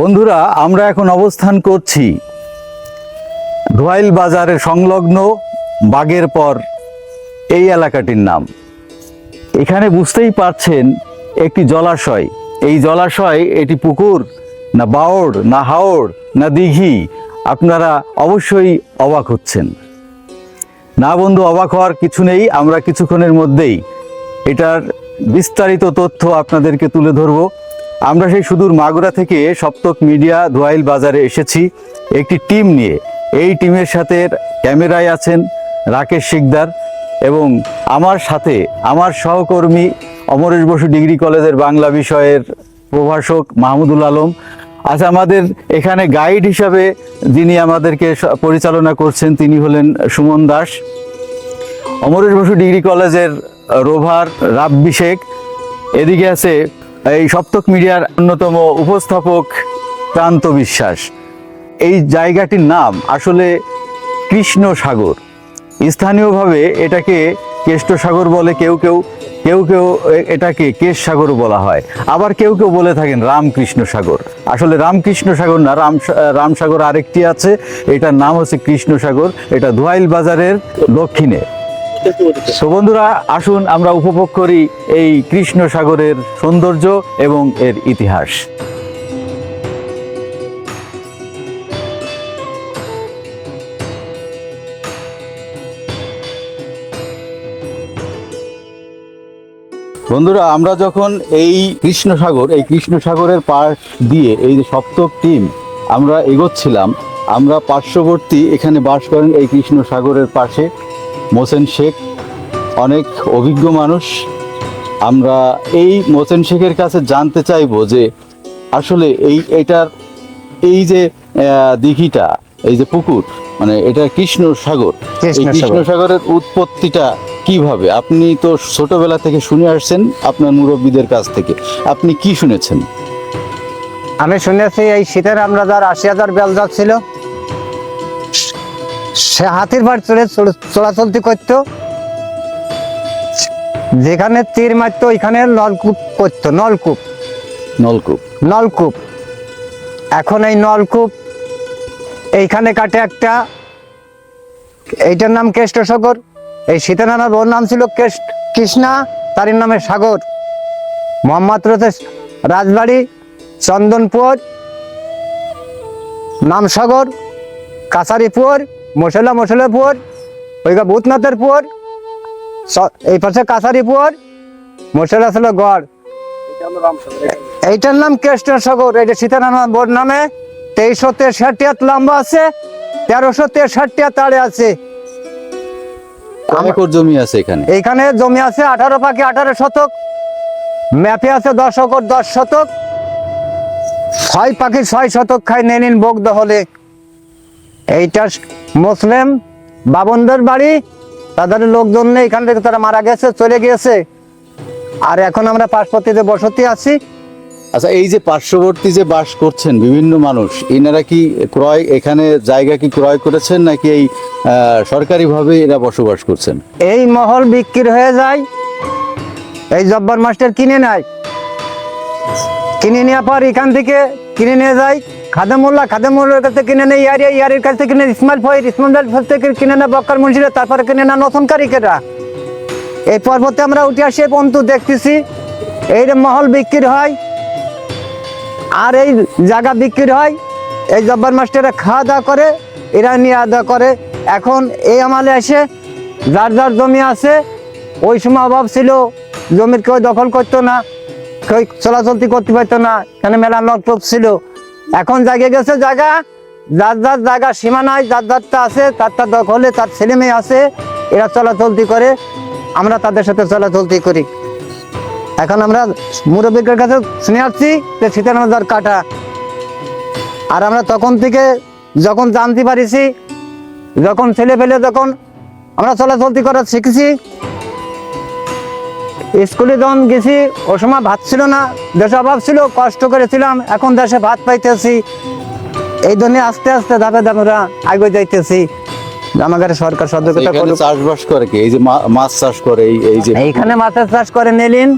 বন্ধুরা, আমরা এখন অবস্থান করছি ধোয়াইল বাজারের সংলগ্ন বাগের পর এই এলাকাটির নাম। এখানে বুঝতেই পারছেন একটি জলাশয়। এই জলাশয় এটি পুকুর, না বাওড় না হাওড় না দিঘি, আপনারা অবশ্যই অবাক হচ্ছেন। না বন্ধু, অবাক হওয়ার কিছু নেই, আমরা কিছুক্ষণের মধ্যেই এটার বিস্তারিত তথ্য আপনাদেরকে তুলে ধরব। আমরা সেই সুদূর মাগুরা থেকে সপ্তক মিডিয়া ধোয়াইল বাজারে এসেছি। একটি টিম নিয়ে। এই টিমের সাথে ক্যামেরায় আছেন রাকেশ শিকদার এবং আমার সাথে আমার সহকর্মী অমরেশ বসু, ডিগ্রি কলেজের বাংলা বিষয়ের প্রভাষক মাহমুদুল আলম। আজ আমাদের এখানে গাইড হিসাবে যিনি আমাদেরকে পরিচালনা করছেন, তিনি হলেন সুমন দাস। অমরেশ বসু, ডিগ্রি কলেজের রোভার রাব্বি এদিকে আছে এই সপ্তক মিডিয়ার অন্যতম উপস্থাপক প্রান্ত বিশ্বাস। এই জায়গাটির নাম আসলে কৃষ্ণ সাগর স্থানীয়ভাবে এটাকে কেষ্ট সাগর বলে কেউ কেউ কেউ কেউ এটাকে কেশ সাগরও বলা হয়। আবার কেউ কেউ বলে থাকেন রামকৃষ্ণ সাগর আসলে রামকৃষ্ণ সাগর না, রাম, রামসাগর আরেকটি আছে। এটার নাম হচ্ছে কৃষ্ণ সাগর এটা ধোয়াইল বাজারের দক্ষিণে। তো বন্ধুরা আসুন আমরা উপভোগ করি এই কৃষ্ণ সাগরের সৌন্দর্য এবং এর ইতিহাস। বন্ধুরা, আমরা যখন এই কৃষ্ণ সাগর এই কৃষ্ণ সাগরের পাশ দিয়ে এই যে সপ্তক টিম, আমরা এগোচ্ছিলাম, আমরা পার্শ্ববর্তী এখানে বাস করেন এই কৃষ্ণ সাগরের পাশে। মোসেন শেখ অনেক অভিজ্ঞ মানুষ। আমরা এই মোসেন শেখের কাছে জানতে চাইব যে আসলে এই এটার এই যে দিঘিটা এই যে পুকুর মানে এটা কৃষ্ণ সাগর। এই কৃষ্ণ কৃষ্ণ সাগরের উৎপত্তিটা কীভাবে? আপনি তো ছোটবেলা থেকে শুনে আসছেন আপনার মুরব্বীদের কাছ থেকে। আপনি কি শুনেছেন? আমি শুনেছি এই শীতের আমরা যার আশি হাজার বেল যাচ্ছিল সে হাতির ভার চড়ে চলাচলতি করতো। যেখানে তীর মারতো ওইখানে নলকূপ করতো নলকূপ। নলকূপ। নলকূপ। এখন এই নলকূপ এইখানে কাটে একটা এইটার নাম কেষ্ট সাগর এই সীতানাথ ওর নাম ছিল কেষ্ট কৃষ্ণা তার নামে সাগর। মোহাম্মদ রাজবাড়ি চন্দনপুর নামসাগর কাছারিপুর মশলা মশলাপুর ওইগা ভূতনাথের পুর এই পাশে কাছারি কাছারিপুর মশলা ছিল গড়। এইটার নাম কেষ্ট সাগর এটা সীতারাম বোর্ড নামে তেইশশো তেষট্টি হাত লম্বা আছে তেরোশো তেষট্টি হাত তাড়ে আছে একর জমি আছে এখানে? এইখানে জমি আছে আঠারো পাখি আঠারো শতক। ম্যাপে আছে দশ একর দশ শতক। ছয় পাখি ছয় শতক খাই নিয়ে নিন বোক দহলে। এইটা মুসলিম বাবনদের বাড়ি তাদের লোকজন নেই এখান থেকে তারা মারা গেছে চলে গিয়েছে। আর এখন আমরা পাশপতিতে বসতি আছি আচ্ছা এই যে পার্শ্ববর্তী যে বাস করছেন বিভিন্ন মানুষ এনারা কি ক্রয় এখানে জায়গা কি ক্রয় করেছেন নাকি এই সরকারিভাবে এরা বসবাস করছেন? এই মহল বিক্রি হয়ে যায় এই জব্বার মাস্টার কিনে নেয়। কিনে নেওয়ার পর এখান থেকে কিনে নিয়ে যায় খাদেমুল্লাহ খাদেমুল্লার কাছে কিনে নেয় ইয়ারিয়া ইয়ারির কাছে কিনে ইসমাইল ফয়ের ইসমাইল ফয়ের থেকে কিনে নেয় বক্কার মুন্সিরা তারপরে কিনে না নতুন কারিকেরা এই পর্বতে আমরা উঠে আসি পর্যন্ত দেখতেছি। এই মহল বিক্রি হয়, আর এই জায়গা বিক্রি হয়। এই জব্বার মাস্টাররা খাওয়া দাওয়া করে, এরা নিয়ে আদা করে। এখন এই আমলে এসে যার যার জমি আছে, ওই সময় অভাব ছিল, জমির কেউ দখল করতো না, কেউ চলাচলতি করতে পারতো না এখানে মেলা নটপট ছিল। এখন জায়গা গেছে জায়গা যার যার জায়গা সীমা নাই, যার যারটা আছে তার তার দখলে তার ছেলে মেয়ে আছে, এরা চলাচলতি করে, আমরা তাদের সাথে চলাচলতি করি। এখন আমরা মুরব্বীর কাছে শুনে আসছি যে সীতারামদার কাটা। আর আমরা তখন থেকে যখন জানতে পারিছি, যখন ছেলে ফেলে যখন আমরা চলাচলতি করা শিখেছি স্কুলে যখন গেছি ও সময় ভাত ছিল না দেশে অভাব ছিল কষ্ট করেছিলাম এখন দেশে ভাত পাইতেছি। এই জন্য আস্তে আস্তে ধাপে ধাপে আমরা আগে যাইতেছি। আমাদের সরকার সতর্কতা এখানে করুক। চাষবাস করে কি? এই যে মাছ চাষ করে এই এই যে এইখানে মাছের চাষ করে নিলেন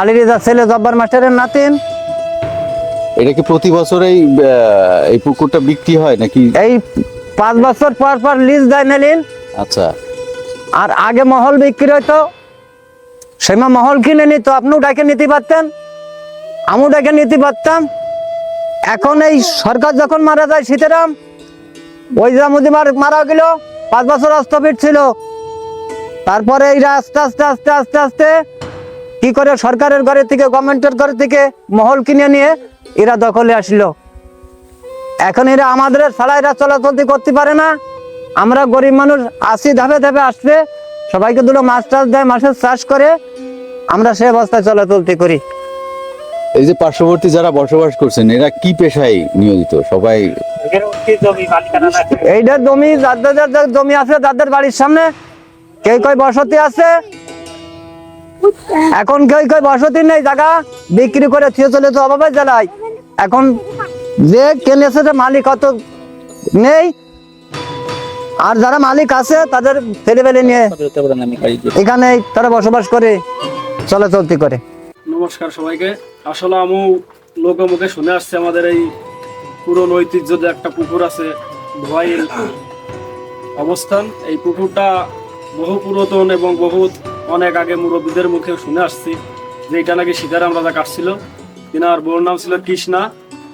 আলিরিজা ছেলে জব্বার মাস্টারের নাতিন। এটা কি প্রতি বছরেই আহ, এই পুকুরটা বিক্রি হয় নাকি? এই পাঁচ বছর পর পর লিজ দেয় নিলেন আচ্ছা। আর আগে মহল বিক্রি হতো সেমা মহল কিনে নিত আপনিও ডাকে নিতে পারতেন? আমিও ডাকে নিতে পারতাম। এখন এই সরকার যখন মারা যায় সীতারাম, ওই জামুদি মারা গেল, পাঁচ বছর অস্তপিট ছিল। তারপরে এইরা আস্তে আস্তে আস্তে আস্তে আস্তে কি করে সরকারের ঘরে থেকে, গভর্নমেন্টের ঘরে থেকে মহল কিনে নিয়ে এরা দখলে আসলো। এখন এরা আমাদের ছাড়া এরা চলাচলতি করতে পারে না। আমরা গরিব মানুষ আসি, ধাপে ধাপে আসবে। সবাইকে দুটো মাছ টাছ দেয়, মাছের চাষ করে। আমরা সে অবস্থায় চলাচলতি করি। এই যে পার্শ্ববর্তী যারা বসবাস করছেন এরা কি পেশায় নিয়োজিত? সবাই এইটা জমি যাদের যাদের জমি আছে যাদের বাড়ির সামনে কেউ কেউ বসতি আছে। এখন কেউ কেউ বসতি নেই জায়গা বিক্রি করে থিয়ে চলে তো অভাবে জেলায়। এখন যে কেনেছে যে মালিক অত নেই আর যারা মালিক আছে তাদের ছেলে পেলে নিয়ে এখানে তারা বসবাস করে। চলাচলতি করে। নমস্কার সবাইকে। আসলে আমু লোকে মুখে শুনে আসছে আমাদের এই পুরনো ঐতিহ্য যে একটা পুকুর আছে, ধোয়াইল অবস্থান। এই পুকুরটা বহু পুরাতন এবং বহু অনেক আগে মুরব্বীদের মুখে শুনে আসছি যে এটা নাকি সীতারাম রাজা কাটছিল। তিনার বোর নাম ছিল কৃষ্ণা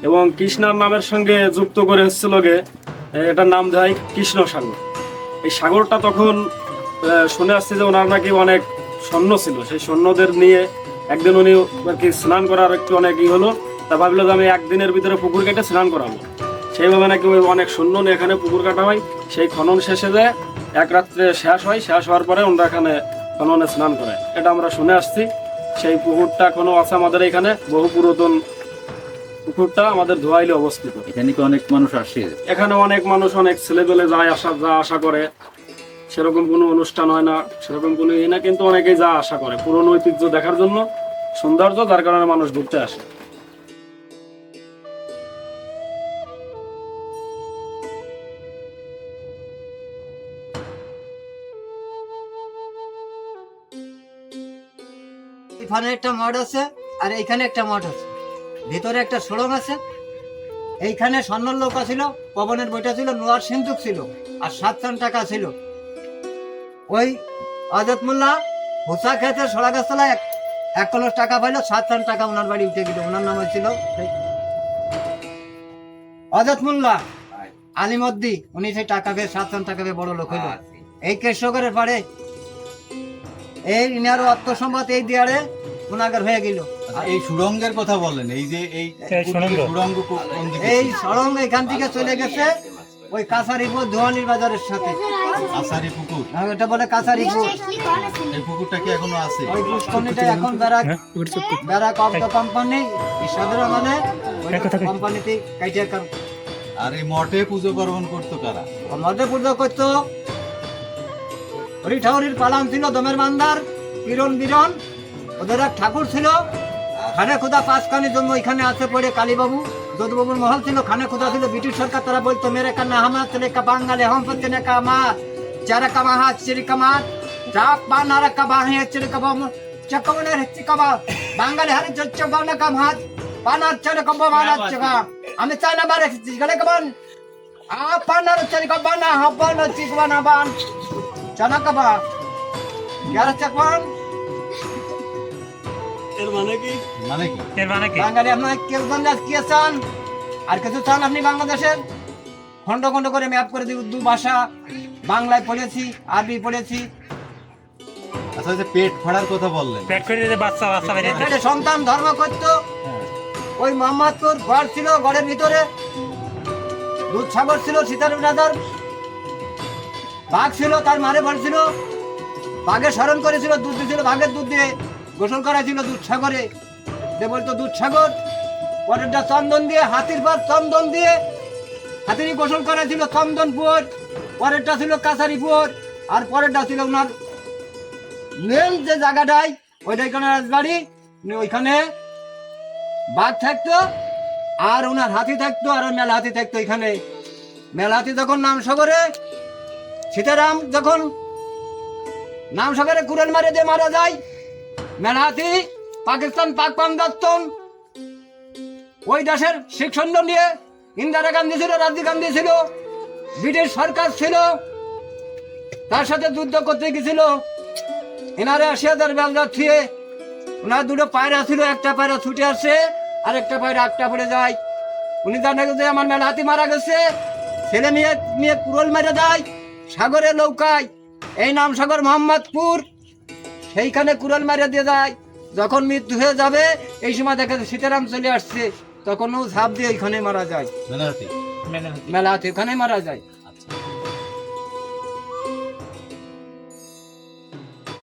এবং কৃষ্ণার নামের সঙ্গে যুক্ত করে এসেছিল গে এটার নাম দেয় কৃষ্ণ সাগর এই সাগরটা তখন শুনে আসছে যে ওনার নাকি অনেক সৈন্য ছিল সেই সৈন্যদের নিয়ে একদিন উনি আর কি স্নান করার একটু অনেক ই হলো তা ভাবলো যে আমি একদিনের ভিতরে পুকুর কেটে স্নান করাবো। সেইভাবে নাকি ওই অনেক সৈন্য নিয়ে এখানে পুকুর কাটা হয় সেই খনন শেষে যায় এক রাত্রে শেষ হয় শেষ হওয়ার পরে ওনারা এখানে খননে স্নান করে। এটা আমরা শুনে আসছি সেই পুকুরটা এখনও আছে আমাদের এখানে বহু পুরাতন পুকুরটা আমাদের ধোয়াইলে অবস্থিত। এখানে কি অনেক মানুষ আসে? এখানে অনেক মানুষ অনেক ছেলেপেলে যায় আসা যা আশা করে। সেরকম কোনো অনুষ্ঠান হয় না, সেরকম কোনো ই না, কিন্তু অনেকেই যা আশা করে। পুরনো ঐতিহ্য দেখার জন্য সৌন্দর্য, যার কারণে মানুষ ঘুরতে আসে। এখানে একটা মঠ আছে, আর এইখানে একটা মঠ আছে। ভিতরে একটা সুড়ং আছে। এইখানে স্বর্ণর লোক ছিল, পবনের বইটা ছিল, নোয়ার সিন্ধুক ছিল, আর সাতখান টাকা ছিল। ওই আজাদ মোল্লা হুসা খেতে সোলা গাছতলা এক এক কলস টাকা পাইলো সাতখান টাকা ওনার বাড়ি উঠে গেল ওনার নাম হয়েছিল অজাত মোল্লা। আলিমদ্দি উনি সেই টাকা পেয়ে সাতখান টাকা পেয়ে বড় লোক হইল। এই কেশগরের পারে এই ইনার অর্থ সম্পদ এই দিয়ারে গুণাগার হয়ে গেল। আচ্ছা, এই সুরঙ্গের কথা বলেন এই যে এই সুরঙ্গ। এই? সড়ং এখান থেকে চলে গেছে ওই কাছারিপুর ধোয়ানির বাজারের সাথে। পুকুর? আর এটা বলে কাছারিপুর এই পুকুরটা কি এখনও আছে? ওই পুষ্করণীটা এখন barrack barrack of the company ঈশ্বরের ওই কোম্পানিতে কাইটিয়া কাম আর এই মঠে পুজো পার্বণ করতো কারা? মধ্যে পূজা করতো হরি ঠাকুরের পালাম ছিল দমের বান্দার কিরণ বিরণ। ওদের এক ঠাকুর ছিল। খানে খুদা পাঁচখানি জন্ম এখানে আছে পড়ে কালীবাবু। যদুবাবুর মহল ছিল খানে খুদা ছিল ব্রিটিশ সরকার তারা বলতো মেরে কান্না হামা চলে কা বাঙালি হম নে কা মা চারা কামা হাত চিরি কামা চাপ বা নারা কাবা হে চিরি কাবা চকমনে হচ্ছে কাবা বাঙালি হারে চচ্চ বানা কাম হাত পানার চলে কাবা মারা চকা আমি চাই না বারে গলে কাবান আ পানার চলে কাবা না হাবান চিকবা না বান চানা কাবা গ্যারা চকবান এর মানে কি? মানে কি? বাঙালি আপনার কেউ বাংলা কি চান? আর কিছু চান আপনি বাংলাদেশের? খন্ড খন্ড করে ম্যাপ করে দিই উর্দু ভাষা বাংলায় পড়েছি আরবি পড়েছি। আচ্ছা যে পেট ফাড়ার কথা বললেন। একটা সন্তান ধর্ম করতো ওই মোহাম্মদপুর গড় ছিল গড়ের ভিতরে। দুধ সাগর ছিল সীতার রাজার। বাঘ ছিল তার মারে বাড়ি ছিল বাঘের স্মরণ করেছিল দুধ দিয়েছিল বাঘের দুধ দিয়ে। গোসল করাছিল দুধ সাগরে যে বলতো দুধ সাগর পরেরটা চন্দন দিয়ে, হাতির পর চন্দন দিয়ে, হাতিরই গোসল করেছিল চন্দনপুর পরেরটা ছিল কাছারিপুর আর পরেরটা ছিল ওনার মেন যে জায়গাটাই, ওইটাই কোনো রাজবাড়ি ওইখানে বাঘ থাকতো, আর ওনার হাতি থাকতো, আর ওই মেলা হাতি থাকতো এখানে। মেলা হাতি যখন নাম সাগরে সীতারাম যখন নাম সাগরে কুড়াল মারে দিয়ে মারা যায় মেলা হাতি পাকিস্তান পাক পাঞ্জাতন ওই দেশের শিক্ষণ নিয়ে ইন্দিরা গান্ধী ছিল, রাজীব গান্ধী ছিল, ব্রিটিশ সরকার ছিল, তার সাথে যুদ্ধ করতে গেছিল। এনারে আসিয়া তার বেলদা থুয়ে ওনার দুটো পায়রা ছিল, একটা পায়রা ছুটে আসছে আর একটা পায়রা আটটা পড়ে যায়। উনি জানা গেছে আমার মেলা হাতি মারা গেছে, ছেলে মেয়ে মেয়ে কুরল মেরে যায় সাগরে নৌকায় এই নাম সাগর মোহাম্মদপুর। সেইখানে কুড়াল মারা দিয়ে যায়। যখন মৃত্যু হয়ে যাবে এই সময় দেখা যায় সীতারাম চলে আসছে তখন ও ঝাঁপ দিয়ে ওইখানে মারা যায়। মেলাতে মেলা হাতি ওখানে মারা যায়।